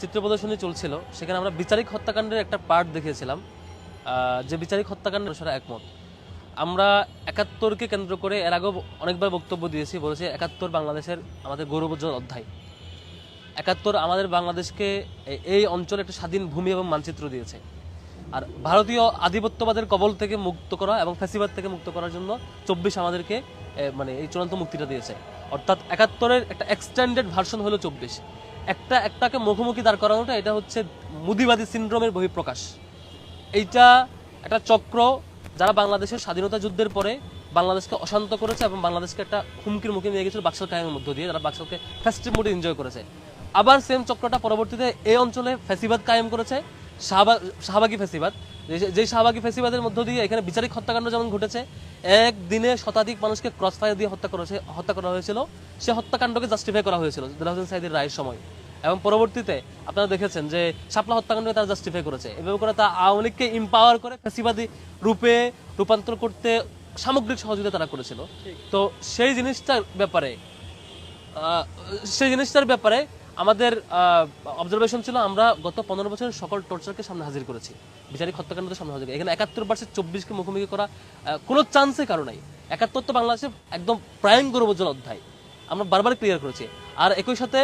চিত্র প্রদর্শনী চলছিল। সেখানে আমরা বিচারিক হত্যাকাণ্ডের একটা পার্ট দেখিয়েছিলাম। যে বিচারিক হত্যাকাণ্ড সারা একমত। আমরা একাত্তরকে কেন্দ্র করে এর আগেও অনেকবার বক্তব্য দিয়েছি, বলেছি একাত্তর বাংলাদেশের আমাদের গৌরবোজ্জ্বল অধ্যায়। একাত্তর আমাদের বাংলাদেশকে এই অঞ্চলে একটা স্বাধীন ভূমি এবং মানচিত্র দিয়েছে। আর ভারতীয় আধিপত্যবাদের কবল থেকে মুক্ত করা এবং ফ্যাসিবাদ থেকে মুক্ত করার জন্য চব্বিশ আমাদেরকে মানে এই চূড়ান্ত মুক্তিটা দিয়েছে। অর্থাৎ একাত্তরের একটা এক্সটেন্ডেড ভার্সন হলো চব্বিশ। একটা, একটাকে মুখোমুখি দাঁড় করানোটা, এটা হচ্ছে মুদিবাদী সিন্ড্রোমের বহিঃপ্রকাশ। এইটা একটা চক্র যারা বাংলাদেশের স্বাধীনতা যুদ্ধের পরে বাংলাদেশকে অশান্ত করেছে এবং বাংলাদেশকে একটা হুমকির মুখে নিয়ে গেছিল বাক্সাল কাহিনীর মধ্য দিয়ে, যারা বাক্সালকে ফেস্টিভ মোডে এনজয় করেছে। আবার সেম চক্রটা পরবর্তীতে এই অঞ্চলে ফ্যাসিবাদ কায়েম করেছে শাহবা- শাহবাগী ফ্যাসিবাদ যে- যেই শাহবাগী ফ্যাসিবাদের মধ্য দিয়ে এখানে বিচারিক হত্যাকাণ্ড যেমন ঘটেছে একদিনে শতাধিক মানুষকে ক্রস ফায়ার দিয়ে হত্যা করেছে হত্যা করা হয়েছিল। সে হত্যাকাণ্ডকে জাস্টিফাই করা হয়েছিল দিলার হোসেন সাইদের রায়ের সময়। এবং পরবর্তীতে আপনারা দেখেছেন যে শাপলা হত্যাকাণ্ডকে তারা জাস্টিফাই করেছে। এভাবে করে তা আওয়ামী লীগকে ইম্পাওয়ার করে ফ্যাসিবাদী রূপে রূপান্তর করতে সামগ্রিক সহযোগিতা তারা করেছিল। তো সেই জিনিসটার ব্যাপারে সেই জিনিসটার ব্যাপারে আমাদের অবজারভেশন ছিল আমরা গত পনেরো বছরের সকল টর্চারকে সামনে হাজির করেছি। বিচারিক হত্যাকাণ্ডকে সামনে হাজির। এখানে একাত্তর পার্সেন্ট চব্বিশকে মুখোমুখি করা কোনো চান্সে কারও নাই। একাত্তর তো বাংলাদেশে একদম প্রায়ণ গৌরবজন অধ্যায়। আমরা বারবার ক্লিয়ার করেছি। আর একই সাথে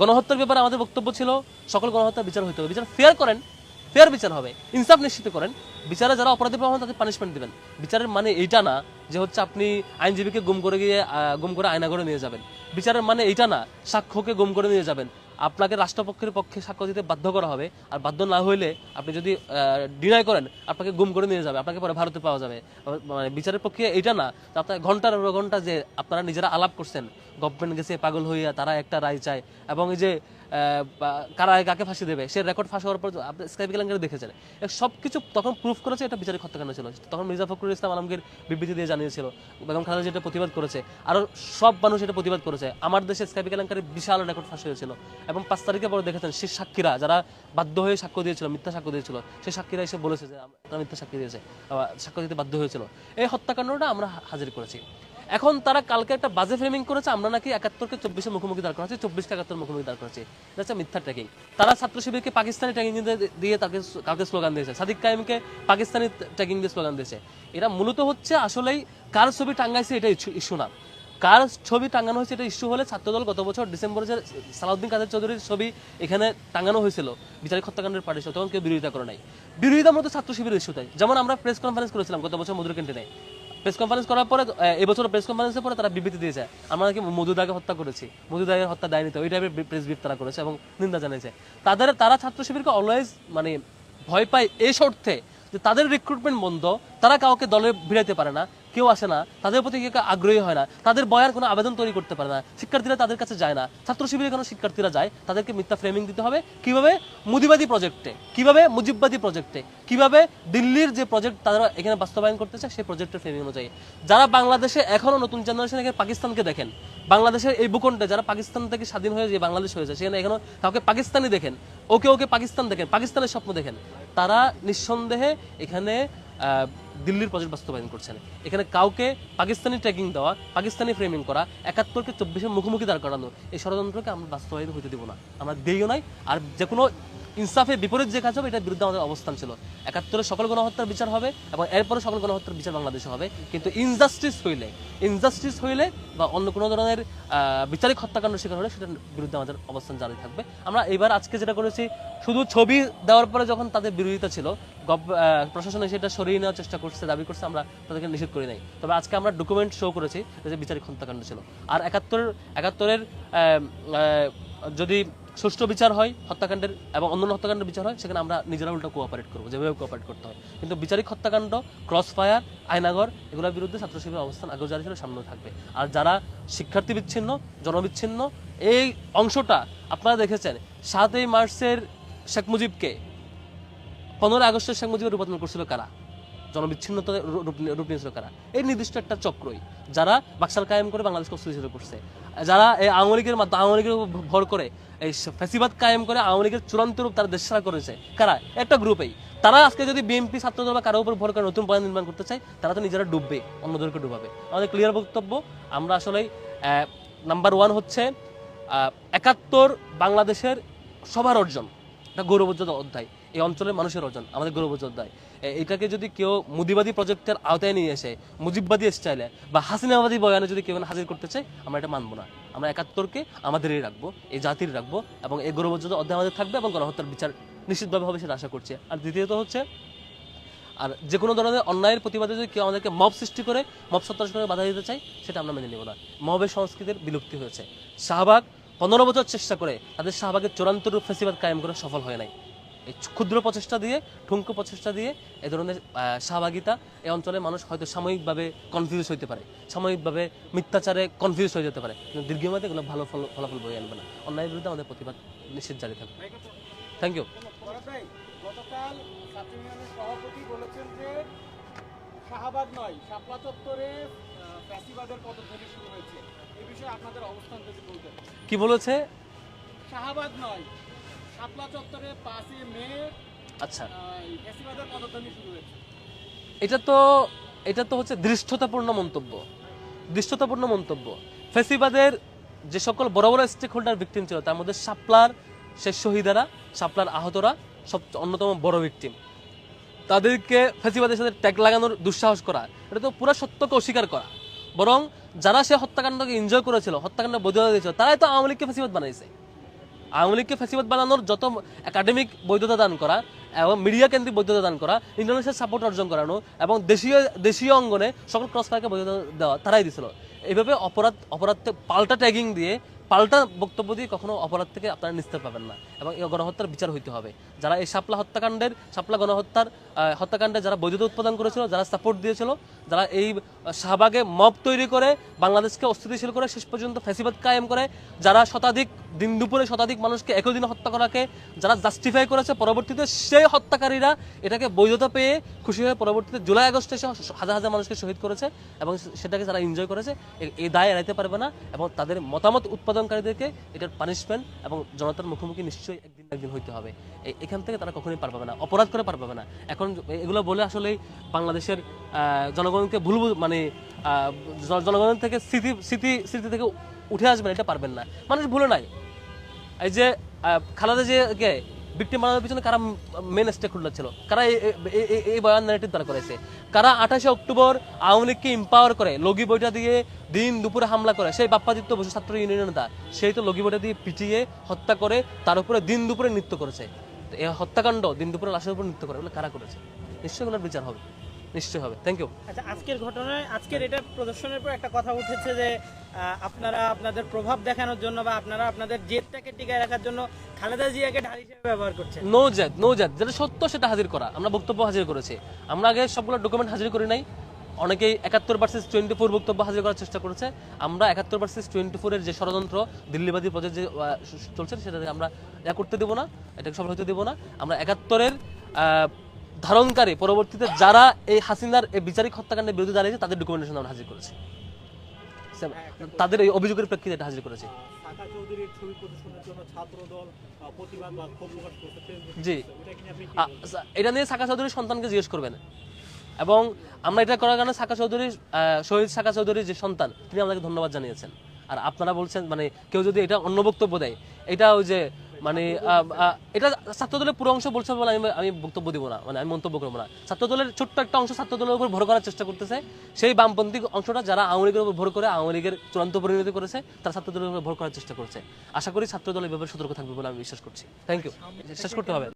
গণহত্যার ব্যাপারে আমাদের বক্তব্য ছিল, সকল গণহত্যার বিচার হইতে হবে। বিচার ফেয়ার করেন ফেয়ার বিচার হবে। ইনসাফ নিশ্চিত করেন। বিচারে যারা অপরাধী পাবেন তাদের পানিশমেন্ট দিবেন। বিচারের মানে এইটা না যে হচ্ছে আপনি আইনজীবীকে গুম করে গিয়ে গুম করে আয়না করে নিয়ে যাবেন। বিচারের মানে এইটা না, সাক্ষ্যকে গুম করে নিয়ে যাবেন। আপনাকে রাষ্ট্রপক্ষের পক্ষে সাক্ষ্য দিতে বাধ্য করা হবে। আর বাধ্য না হইলে আপনি যদি ডিনাই করেন, আপনাকে গুম করে নিয়ে যাবে। আপনাকে পরে ভারতে পাওয়া যাবে। মানে বিচারের পক্ষে এটা না আপনার ঘণ্টার ঘণ্টা যে আপনারা নিজেরা আলাপ করছেন গভর্নমেন্ট গেছে, পাগল হইয়া তারা একটা রায় চায়। এবং এই যে কারা কাকে ফাঁসি দেবে, সে রেকর্ড ফাঁস হওয়ার পর আপনি স্কাইপ কেলেঙ্কারি দেখেছেন। সব কিছু তখন প্রুফ করেছে, এটা বিচারিক হত্যাকাণ্ড ছিল। তখন মির্জা ফখরুল ইসলাম আলমগীর বিবৃতি দিয়ে জানিয়েছিল, বেগম খালেদা যেটা প্রতিবাদ করেছে। আরও সব মানুষ এটা প্রতিবাদ করেছে। আমার দেশে স্কাইপ কেলেঙ্কারি বিশাল রেকর্ড ফাঁস হয়েছিল। এবং পাঁচ তারিখে পরে দেখেছেন সে সাক্ষীরা যারা বাধ্য হয়ে সাক্ষ্য দিয়েছিল, মিথ্যা সাক্ষ্য দিয়েছিল, সেই সাক্ষীরা এসে বলেছে যে, আমরা- মিথ্যা সাক্ষী দিয়েছে। সাক্ষ্য দিতে বাধ্য হয়েছিল। এই হত্যাকাণ্ডটা আমরা হাজির করেছি। এখন তারা কালকে একটা বাজে ফ্রেমিং করেছে, আমরা নাকি একাত্তরকে চব্বিশে মুখোমুখি দাঁড় করাচ্ছি, চব্বিশকে একাত্তর মুখোমুখি দাঁড় করাচ্ছি। হচ্ছে মিথ্যা ট্র্যাকিং তারা ছাত্র শিবিরকে পাকিস্তানি ট্র্যাকিং দিয়ে তাকে কালকে স্লোগান দিয়েছে। সাদিক কায়েমকে পাকিস্তানি ট্র্যাকিং দিয়ে স্লোগান দিয়েছে। এটা মূলত হচ্ছে আসলেই কার ছবি টাঙ্গাইছে এটা ইস্যু না। কার ছবি টাঙ্গানো হয়েছে এটা ইস্যু হলে ছাত্রদল গত বছর ডিসেম্বরে যে সালাউদ্দিন কাদের চৌধুরীর ছবি এখানে টাঙ্গানো হয়েছিল, বিচারিক হত্যাকাণ্ডের পার্টি তখন কেউ বিরোধিতা করে নাই। বিরোধিতা মূলত ছাত্র শিবিরের ইস্যুতে যেমন আমরা প্রেস কনফারেন্স করেছিলাম গত বছর মধুর ক্যান্টিনে প্রেস কনফারেন্স করার পরে এবছর প্রেস কনফারেন্সের পরে তারা বিবৃতি দিয়েছে। আমরা নাকি মধুদাকে হত্যা করেছি। মধুদাকে হত্যা দেয়নি তো, ওই টাইপের প্রেস বিপ তারা করেছে এবং নিন্দা জানিয়েছে তাদের, তারা ছাত্র শিবিরকে অলওয়েজ মানে ভয় পায় এই শর্তে। যে তাদের রিক্রুটমেন্ট বন্ধ, তারা কাউকে দলে ভিড়াইতে পারে না, কেউ আসে না, তাদের প্রতি কেউ আগ্রহী হয় না, তাদের বয়ার কোনো আবেদন তৈরি করতে পারে না, শিক্ষার্থীরা তাদের কাছে যায় না ছাত্র শিবিরে কোনো শিক্ষার্থীরা যায়, তাদেরকে মিথ্যা ফ্রেমিং দিতে হবে, কীভাবে? মুদিবাদী প্রজেক্টে কীভাবে? মুজিববাদী প্রজেক্টে কীভাবে? দিল্লির যে প্রজেক্ট তারা এখানে বাস্তবায়ন করতে চায়, সেই প্রজেক্টের ফ্রেমিং অনুযায়ী। যারা বাংলাদেশে এখনও নতুন জেনারেশন এখানে পাকিস্তানকে দেখেন, বাংলাদেশের এই ভূখণ্ডে যারা পাকিস্তান থেকে স্বাধীন হয়ে যে বাংলাদেশ হয়েছে, সেখানে এখনও কাউকে পাকিস্তানি দেখেন, ওকে ওকে পাকিস্তান দেখেন, পাকিস্তানের স্বপ্ন দেখেন তারা নিঃসন্দেহে এখানে দিল্লির প্রজেক্ট বাস্তবায়ন করছেন। এখানে কাউকে পাকিস্তানি ট্র্যাকিং দেওয়া, পাকিস্তানি ফ্রেমিং করা, একাত্তরকে চব্বিশের মুখোমুখি দাঁড় করানো, এই ষড়যন্ত্রকে আমরা বাস্তবায়িত হইতে দেবো না। আমরা দিইও নাই, আর যে কোনো ইনসাফের বিপরীত যে কাজ হবে এটার বিরুদ্ধে আমাদের অবস্থান ছিল। একাত্তরের সকল গণহত্যার বিচার হবে এবং এরপরে সকল গণহত্যার বিচার বাংলাদেশে হবে। কিন্তু ইনজাস্টিস হইলে ইনজাস্টিস হইলে বা অন্য কোনো ধরনের বিচারিক হত্যাকাণ্ড শিকার হলে সেটার বিরুদ্ধে আমাদের অবস্থান জারি থাকবে। আমরা এবার আজকে যেটা করেছি শুধু ছবি দেওয়ার পরে যখন তাদের বিরোধিতা ছিল প্রশাসন সেটা সরিয়ে নেওয়ার চেষ্টা করছে দাবি করছে আমরা তাদেরকে নিষেধ করি নাই। তবে আজকে আমরা ডকুমেন্ট শো করেছি যে বিচারিক হত্যাকাণ্ড ছিল। আর একাত্তর একাত্তরের আহ, যদি সুষ্ঠু বিচার হয়, হত্যাকাণ্ডের এবং অন্যান্য হত্যাকাণ্ডের বিচার হয়, সেখানে আমরা নিজেরা উল্টো কোঅপারেট করব, যেভাবে কোঅপারেট করতে হয়। কিন্তু বিচারিক হত্যাকাণ্ড ক্রস ফায়ার আয়নাগর এগুলোর বিরুদ্ধে ছাত্র শিবিরের অবস্থান আগেও যারা ছিল, সামনেও থাকবে। আর যারা শিক্ষার্থী বিচ্ছিন্ন, জনবিচ্ছিন্ন, এই অংশটা আপনারা দেখেছেন, সাতই মার্চের শেখ মুজিবকে, পনেরোই আগস্টের শেখ মুজিবের রূপান্তর করছিল কারা? জনবিচ্ছিন্নতা রূপ নিয়েছিল কারা? এই নির্দিষ্ট একটা চক্রই। যারা বাক্সাল কায়েম করে বাংলাদেশকে অস্থিতিশীল করছে যারা এই আওয়ামী লীগের মাধ্যমে আওয়ামী লীগের ভর করে, এই ফ্যাসিবাদ কায়েম করে আওয়ামী লীগের চূড়ান্ত রূপ তারা দেশসারা করেছে। কারা? একটা গ্রুপেই। তারা আজকে যদি বিএনপি ছাত্রদল বা কারও উপর ভর করে নতুন পয়েন্ট নির্মাণ করতে চায়, তারা তো নিজেরা ডুববে, অন্যদেরকে ডুবাবে। আমাদের ক্লিয়ার বক্তব্য, আমরা আসলে নাম্বার ওয়ান হচ্ছে একাত্তর বাংলাদেশের সবার অর্জন। এটা গৌরবোজ্জ্বল অধ্যায়। এই অঞ্চলের মানুষের অর্জন, আমাদের গৌরবোজ্জ্বল অধ্যায়। এটাকে যদি কেউ মুদিবাদী প্রজেক্টের আওতায় নিয়ে এসে, মুজিববাদী স্টাইলে বা হাসিনাবাদী বয়ানে যদি কেউ হাজির করতে চায়, আমরা এটা মানবো না। আমরা একাত্তরকে আমাদেরই রাখব, এই জাতির রাখব এবং এই গৌরবোজ্জ্বল অধ্যায় আমাদের থাকবে এবং গণহত্যার বিচার নিশ্চিতভাবে হবে সেটা আশা করছি। আর দ্বিতীয়ত হচ্ছে, আর যে কোনো ধরনের অন্যায়ের প্রতিবাদে যদি কেউ আমাদেরকে মব সৃষ্টি করে মব সত্যাস করে বাধা দিতে চাই সেটা আমরা মেনে নেব না। মবের সংস্কৃতির বিলুপ্তি হয়েছে। শাহবাগ পনেরো বছর চেষ্টা করে তাদের শাহবাগের চূড়ান্ত রূপ ফেসিবাদ কায়েম করে সফল হয় নাই। এই ক্ষুদ্র প্রচেষ্টা দিয়ে ঠুঙ্কু প্রচেষ্টা দিয়ে এ ধরনের শাহবাগিতা এই অঞ্চলের মানুষ হয়তো সাময়িকভাবে কনফিউজ হইতে পারে। সাময়িকভাবে মিথ্যাচারে কনফিউজ হয়ে যেতে পারে। কিন্তু দীর্ঘমেয়াদে এগুলো ভালো ফল ফলাফল বয়ে আনবে না। অন্যায়ের বিরুদ্ধে আমাদের প্রতিবাদ নিশ্চিত জারি থাকবে। থ্যাংক ইউ গতকাল সভাপতি বলেছেন যে শাহবাগ নয় শাপলা চত্বরে ফ্যাসিবাদের পদধ্বনি শুরু হয়েছে। এ বিষয়ে আপনাদের অবস্থান যদি বলতেন। কি বলেছে? শাহবাগ নয় শাপলা চত্বরে পাঁচই মে আচ্ছা। ফ্যাসিবাদের পদধ্বনি শুরু হয়েছে। এটা তো এটা তো হচ্ছে দৃষ্টতাপূর্ণ মন্তব্য। দৃষ্টতাপূর্ণ মন্তব্য। ফেসিবাদের যে সকল বড় বড় স্টেক হোল্ডার ভিকটিম ছিল তার মধ্যে শাপলার শেষ শহীদারা শাপলার আহতরা সব অন্যতম বড় ভিকটিম তাদেরকে ফেসিবাদের সাথে ট্যাগ লাগানোর দুঃসাহস করা এটা তো পুরো সত্যকে অস্বীকার করা। বরং যারা সে হত্যাকাণ্ডকে এনজয় করেছিল হত্যাকাণ্ড বৈধতা দিয়েছিল তারাই তো আওয়ামী লীগকে ফেসিবাদ বানাইছে। আওয়ামী লীগকে ফেসিবাদ বানানোর যত একাডেমিক বৈধতা দান করা এবং মিডিয়া কেন্দ্রিক বৈধতা দান করা ইন্টারন্যাশনাল সাপোর্ট অর্জন করানো এবং দেশীয় দেশীয় অঙ্গনে সকল ক্রস ফায়ারকে বৈধতা দেওয়া, তারাই দিছিল। এইভাবে অপরাধ অপরাধ পাল্টা ট্যাগিং দিয়ে পাল্টা বক্তব্য দিয়ে কখনো অপরাধ থেকে আপনারা নিস্তার পাবেন না এবং এই গণহত্যার বিচার হইতে হবে। যারা এই শাপলা হত্যাকাণ্ডের, শাপলা গণহত্যার হত্যাকাণ্ডে যারা বৈধতা উৎপাদন করেছিল, যারা সাপোর্ট দিয়েছিল, যারা এই শাহবাগে মব তৈরি করে, বাংলাদেশকে অস্থিতিশীল করে শেষ পর্যন্ত ফ্যাসিবাদ কায়েম করে, যারা শতাধিক দিন দুপুরে শতাধিক মানুষকে একই দিনে হত্যা করাকে যারা জাস্টিফাই করেছে পরবর্তীতে, সেই হত্যাকারীরা এটাকে বৈধতা পেয়ে খুশি হয়ে পরবর্তীতে জুলাই আগস্টে এসে হাজার হাজার মানুষকে শহীদ করেছে এবং সেটাকে যারা এনজয় করেছে এই দায় এড়াইতে পারবে না এবং তাদের মতামত উৎপাদনকারীদেরকে এটার পানিশমেন্ট এবং জনতার মুখোমুখি নিশ্চয়ই একদিন একদিন হইতে হবে। এখান থেকে তারা কখনোই পার পাবে না, অপরাধ করে পার পাবে না। এখন এগুলো বলে আসলে বাংলাদেশের জনগণকে ভুল মানে জনগণের থেকে স্মৃতি স্মৃতি স্মৃতি থেকে উঠে আসবেন এটা পারবেন না। মানুষ ভুলে নাই। এই যে খালেদা যে কে ভিক্টিম বানানোর পিছনে কারা মেন স্টেক হোল্ডার ছিল? কারা এই- বয়ান ন্যারেটিভ তারা করেছে? কারা আঠাশে অক্টোবর আওয়ামী লীগকে এম্পাওয়ার করে, লগি বইটা দিয়ে দিন দুপুরে হামলা করে? সেই বাপ্পাদিত্য বসু ছাত্র ইউনিয়নের নেতা, সেই তো লগি বইটা দিয়ে পিটিয়ে, হত্যা করে, তার উপরে দিন দুপুরে নৃত্য করেছে। এই হত্যাকাণ্ড দিন দুপুরে লাশের উপর নৃত্য করে, এগুলো কারা করেছে? নিশ্চয়ই বিচার হবে। নিশ্চয়ই হবে। থ্যাংক ইউ আচ্ছা আজকের ঘটনায় আজকের এটা প্রদর্শনের পর একটা কথা উঠেছে যে আপনারা আপনাদের প্রভাব দেখানোর জন্য বা আপনারা আপনাদের জেদটাকে টিকায় রাখার জন্য খালেদা জিয়াকে ঢাল হিসেবে ব্যবহার করছেন। নো জ্যাদ নো জ্যাদ যেটা সত্য সেটা হাজির করা। আমরা বক্তব্য হাজির করেছি। আমরা আগে সবগুলো ডকুমেন্ট হাজির করি নাই। অনেকেই একাত্তর ভার্সেস টোয়েন্টি ফোর বক্তব্য হাজির করার চেষ্টা করেছে। আমরা একাত্তর ভার্সেস টোয়েন্টি ফোরের যে ষড়যন্ত্র দিল্লিবাদী প্রজেক্ট যে চলছে সেটাকে আমরা ইয়া করতে দেবো না এটাকে সফল হতে দেবো না। আমরা একাত্তরের ধারণকারী পরবর্তীতে যারা এই হাসিনার এই বিচারিক হত্যাকাণ্ডের বিরুদ্ধে দাঁড়িয়েছে তাদের ডকুমেন্টেশন আমরা হাজির করেছি। তাদের এই অভিযোগের প্রেক্ষিতে এটা হাজির করেছি। জি। এটা নিয়ে সাকা চৌধুরীর সন্তানকে জিজ্ঞেস করবেন। এবং আমরা এটা করার কারণে সাকা চৌধুরী শহীদ সাকা চৌধুরীর যে সন্তান তিনি আমাদেরকে ধন্যবাদ জানিয়েছেন। আর আপনারা বলছেন মানে কেউ যদি এটা অন্য বক্তব্য দেয় এটা ওই যে মানে এটা ছাত্রদলের পুরো অংশ বলছে বলে আমি আমি বক্তব্য দিব না মানে আমি মন্তব্য করব না। ছাত্রদলের ছোট্ট একটা অংশ ছাত্রদলের উপর ভর করার চেষ্টা করতেছে। সেই বামপন্থী অংশটা যারা আওয়ামী লীগের উপর ভর করে, আওয়ামী লীগের চূড়ান্ত পরিণতি করেছে, তারা ছাত্রদলের উপর ভর করার চেষ্টা করছে। আশা করি ছাত্রদল এভাবে সতর্ক থাকবে বলে আমি বিশ্বাস করছি। থ্যাংক ইউ শেষ করতে হবে।